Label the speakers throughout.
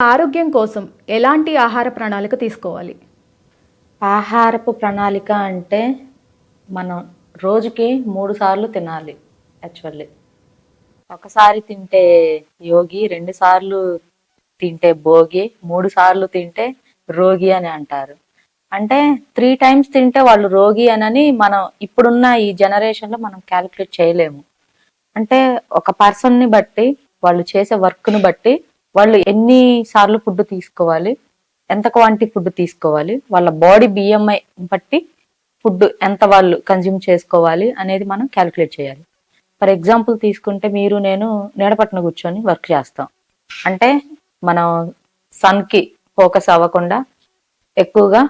Speaker 1: ఆరోగ్యం కోసం ఎలాంటి ఆహార ప్రణాళిక తీసుకోవాలి?
Speaker 2: ఆహారపు ప్రణాళిక అంటే మనం రోజుకి మూడు సార్లు తినాలి యాక్చువల్లీ. ఒకసారి తింటే యోగి రెండు సార్లు తింటే భోగి మూడు సార్లు తింటే రోగి అని అంటారు. అంటే త్రీ టైమ్స్ తింటే వాళ్ళు రోగి అనని మనం ఇప్పుడున్న ఈ జనరేషన్లో మనం క్యాలిక్యులేట్ చేయలేము. అంటే ఒక పర్సన్ని బట్టి వాళ్ళు చేసే వర్క్ను బట్టి వాళ్ళు ఎన్ని సార్లు ఫుడ్ తీసుకోవాలి? ఎంత క్వాంటిటీ ఫుడ్ తీసుకోవాలి? వాళ్ళ బాడీ బిఎంఐ బట్టి ఫుడ్ ఎంత వాళ్ళు కన్జ్యూమ్ చేసుకోవాలి అనేది మనం క్యాలిక్యులేట్ చేయాలి. ఫర్ ఎగ్జాంపుల్ తీసుకుంటే మీరు నేను నీడపట్టున కూర్చొని వర్క్ చేస్తాం. అంటే మనం సన్కి ఫోకస్ అవ్వకుండా ఎక్కువగా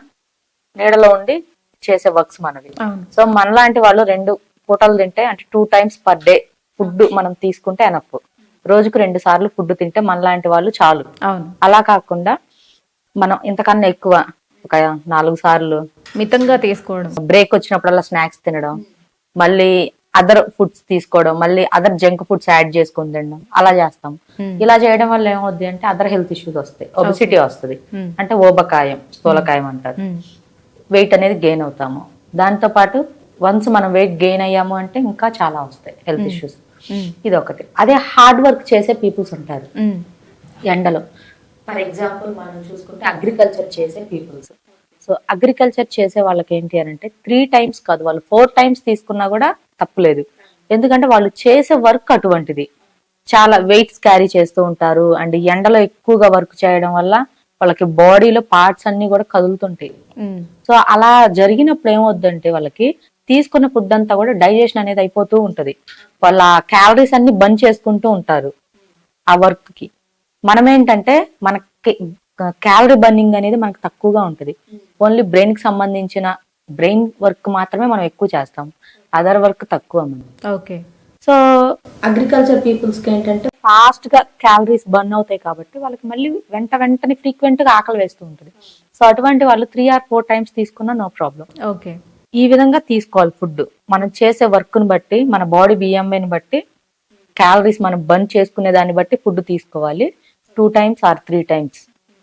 Speaker 2: నీడలో ఉండి చేసే వర్క్స్ మనవి. సో మనలాంటి వాళ్ళు రెండు పూటలు తింటే అంటే two times per day food మనం తీసుకుంటే ఎనఫ్. రోజుకు రెండు సార్లు ఫుడ్ తింటే మనలాంటి వాళ్ళు చాలు. అలా కాకుండా మనం ఇంతకన్నా ఎక్కువ ఒక నాలుగు సార్లు
Speaker 1: మితంగా తీసుకోవడం.
Speaker 2: బ్రేక్ వచ్చినప్పుడల్లా స్నాక్స్ తినడం మళ్ళీ అదర్ ఫుడ్స్ తీసుకోవడం మళ్ళీ అదర్ జంక్ ఫుడ్స్ యాడ్ చేసుకుని తినడం అలా చేస్తాం. ఇలా చేయడం వల్ల ఏమవుద్ది అంటే అదర్ హెల్త్ ఇష్యూస్ వస్తాయి. ఒబిసిటీ వస్తుంది. అంటే ఓబకాయం స్థూలకాయం అంటారు. వెయిట్ అనేది గెయిన్ అవుతాము. దాంతో పాటు వన్స్ మనం వెయిట్ గెయిన్ అయ్యాము అంటే ఇంకా చాలా వస్తాయి హెల్త్ ఇష్యూస్. ఇది ఒకటి అదే హార్డ్ వర్క్ చేసే పీపుల్స్ ఉంటారు.
Speaker 1: ఉమ్.
Speaker 2: ఎండలో. ఫర్ ఎగ్జాంపుల్ మనం చూసుకుంటే అగ్రికల్చర్ చేసే పీపుల్స్. సో అగ్రికల్చర్ చేసే వాళ్ళకి ఏంటి అని అంటే త్రీ టైమ్స్ కాదు వాళ్ళు ఫోర్ టైమ్స్ తీసుకున్నా కూడా తప్పులేదు. ఎందుకంటే వాళ్ళు చేసే వర్క్ అటువంటిది. చాలా వెయిట్స్ క్యారీ చేస్తూ ఉంటారు. అండ్ ఎండలో ఎక్కువగా వర్క్ చేయడం వల్ల వాళ్ళకి బాడీలో పార్ట్స్ అన్ని కూడా కదులుతుంటాయి.
Speaker 1: ఉమ్.
Speaker 2: సో అలా జరిగినప్పుడు ఏమవుద్దంటే వాళ్ళకి తీసుకున్న ఫుడ్ అంతా కూడా డైజెషన్ అనేది అయిపోతూ ఉంటది. వాళ్ళ క్యాలరీస్ అన్ని బంద్ చేసుకుంటూ ఉంటారు ఆ వర్క్కి మనం ఏంటంటే మనకి క్యాలరీ బర్నింగ్ అనేది మనకు తక్కువగా ఉంటది. ఓన్లీ బ్రెయిన్కి సంబంధించిన బ్రెయిన్ వర్క్ మాత్రమే మనం ఎక్కువ చేస్తాం. అదర్ వర్క్ తక్కువ మనం.
Speaker 1: ఓకే.
Speaker 2: సో అగ్రికల్చర్ పీపుల్స్కి ఏంటంటే ఫాస్ట్గా క్యాలరీస్ బర్న్ అవుతాయి కాబట్టి వాళ్ళకి మళ్ళీ వెంట వెంటనే ఫ్రీక్వెంట్గా ఆకలి వేస్తూ ఉంటుంది. సో అటువంటి వాళ్ళు త్రీ ఆర్ ఫోర్ టైమ్స్ తీసుకున్నా నో ప్రాబ్లం
Speaker 1: ఓకే.
Speaker 2: ఈ విధంగా తీసుకోవాలి ఫుడ్. మనం చేసే వర్క్ని బట్టి మన బాడీ బిఎంఐని బట్టి క్యాలరీస్ మనం బర్న్ చేసుకునే దాన్ని బట్టి ఫుడ్ తీసుకోవాలి. Two times or three times.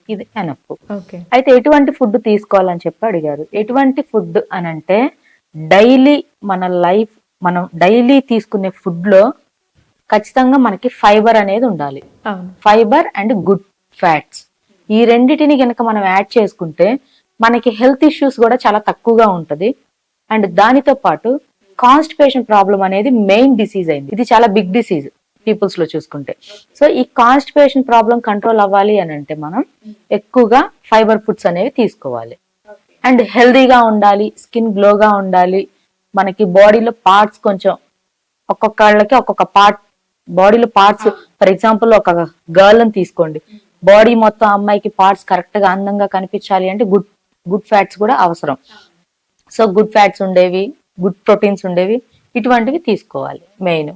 Speaker 2: ఇది ఎనఫ్
Speaker 1: ఓకే.
Speaker 2: అయితే ఎటువంటి ఫుడ్ తీసుకోవాలని చెప్పి అడిగారు. ఎటువంటి ఫుడ్ అని అంటే డైలీ మన లైఫ్ మనం డైలీ తీసుకునే ఫుడ్లో ఖచ్చితంగా మనకి ఫైబర్ అనేది ఉండాలి. Fibre and good fats. ఈ రెండిటిని గనక మనం యాడ్ చేసుకుంటే మనకి హెల్త్ ఇష్యూస్ కూడా చాలా తక్కువగా ఉంటది. అండ్ దానితో పాటు కాన్స్టిపేషన్ ప్రాబ్లం అనేది మెయిన్ డిసీజ్ అయింది. ఇది చాలా బిగ్ డిసీజ్ పీపుల్స్లో చూసుకుంటే. సో ఈ కాన్స్టిపేషన్ ప్రాబ్లం కంట్రోల్ అవ్వాలి అని అంటే మనం ఎక్కువగా ఫైబర్ ఫుడ్స్ అనేవి తీసుకోవాలి. అండ్ హెల్దీగా ఉండాలి స్కిన్ గ్లోగా ఉండాలి. మనకి బాడీలో పార్ట్స్ కొంచెం ఒక్కొక్కళ్ళకి ఒక్కొక్క పార్ట్ బాడీలో పార్ట్స్ ఫర్ ఎగ్జాంపుల్ ఒక గర్ల్ అని తీసుకోండి. బాడీ మొత్తం అమ్మాయికి పార్ట్స్ కరెక్ట్గా అందంగా కనిపించాలి అంటే గుడ్ గుడ్ ఫ్యాట్స్ కూడా అవసరం. సో గుడ్ ఫ్యాట్స్ ఉండేవి గుడ్ ప్రోటీన్స్ ఉండేవి ఇటువంటివి తీసుకోవాలి మెయిన్.